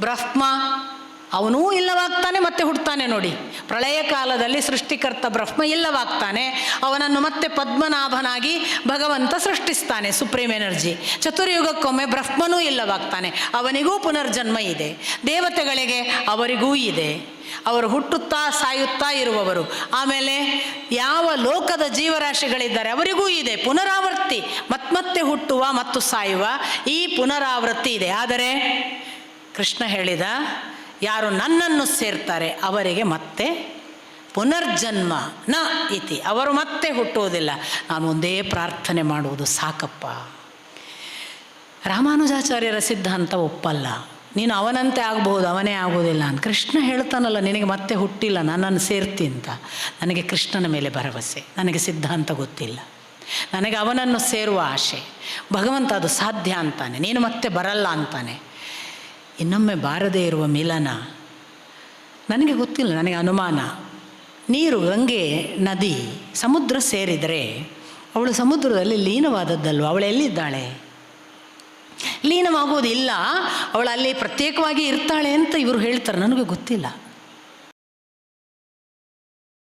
ಬ್ರಹ್ಮ, ಅವನೂ ಇಲ್ಲವಾಗ್ತಾನೆ, ಮತ್ತೆ ಹುಡ್ತಾನೆ ನೋಡಿ. ಪ್ರಳಯ ಕಾಲದಲ್ಲಿ ಸೃಷ್ಟಿಕರ್ತ ಬ್ರಹ್ಮ ಇಲ್ಲವಾಗ್ತಾನೆ, ಅವನನ್ನು ಮತ್ತೆ ಪದ್ಮನಾಭನಾಗಿ ಭಗವಂತ ಸೃಷ್ಟಿಸ್ತಾನೆ, ಸುಪ್ರೀಂ ಎನರ್ಜಿ. ಚತುರ್ಯುಗಕ್ಕೊಮ್ಮೆ ಬ್ರಹ್ಮನೂ ಇಲ್ಲವಾಗ್ತಾನೆ, ಅವನಿಗೂ ಪುನರ್ಜನ್ಮ ಇದೆ. ದೇವತೆಗಳಿಗೆ ಅವರಿಗೂ ಇದೆ. ಅವರು ಹುಟ್ಟುತ್ತಾ, ಸಾಯುತ್ತಾ ಇರುವವರು. ಆಮೇಲೆ ಯಾವ ಲೋಕದ ಜೀವರಾಶಿಗಳಿದ್ದಾರೆ, ಅವರಿಗೂ ಇದೆ. ಪುನರಾವರ್ತಿ ಮತ್ಮತ್ತೆ ಹುಟ್ಟುವ, ಮತ್ತು ಸಾಯುವ ಈ ಪುನರಾವೃತ್ತಿ ಇದೆ. ಆದರೆ ಕೃಷ್ಣ ಹೇಳಿದ, ಯಾರು ನನ್ನನ್ನು ಸೇರ್ತಾರೆ ಅವರಿಗೆ ಮತ್ತೆ ಪುನರ್ಜನ್ಮ ನ ಇತಿ. ಅವರು ಮತ್ತೆ ಹುಟ್ಟುವುದಿಲ್ಲ. ನಾನು ಒಂದೇ ಪ್ರಾರ್ಥನೆ ಮಾಡುವುದು ಸಾಕಪ್ಪ. ರಾಮಾನುಜಾಚಾರ್ಯರ ಸಿದ್ಧಾಂತ ಒಪ್ಪಲ್ಲ. ನೀನು ಅವನಂತೆ ಆಗಬಹುದು, ಅವನೇ ಆಗೋದಿಲ್ಲ ಅಂತ. ಕೃಷ್ಣ ಹೇಳ್ತಾನಲ್ಲ, ನಿನಗೆ ಮತ್ತೆ ಹುಟ್ಟಿಲ್ಲ, ನನ್ನನ್ನು ಸೇರ್ತಿ ಅಂತ. ನನಗೆ ಕೃಷ್ಣನ ಮೇಲೆ ಭರವಸೆ. ನನಗೆ ಸಿದ್ಧಾಂತ ಗೊತ್ತಿಲ್ಲ. ನನಗೆ ಅವನನ್ನು ಸೇರುವ ಆಶೆ ಭಗವಂತ ಅದು ಸಾಧ್ಯ ಅಂತಾನೆ. ನೀನು ಮತ್ತೆ ಬರಲ್ಲ ಅಂತಾನೆ. ಇನ್ನೊಮ್ಮೆ ಬಾರದೇ ಇರುವ ಮಿಲನ? ನನಗೆ ಗೊತ್ತಿಲ್ಲ, ನನಗೆ ಅನುಮಾನ. ನೀರು ಗಂಗೆ ನದಿ ಸಮುದ್ರ ಸೇರಿದರೆ ಅವಳು ಸಮುದ್ರದಲ್ಲಿ ಲೀನವಾದದ್ದಲ್ವ? ಅವಳು ಎಲ್ಲಿದ್ದಾಳೆ? ಲೀನವಾಗುವುದಿಲ್ಲ. ಅವಳು ಅಲ್ಲಿ ಪ್ರತ್ಯೇಕವಾಗಿ ಇರ್ತಾಳೆ ಅಂತ ಇವರು ಹೇಳ್ತಾರೆ. ನನಗೆ ಗೊತ್ತಿಲ್ಲ.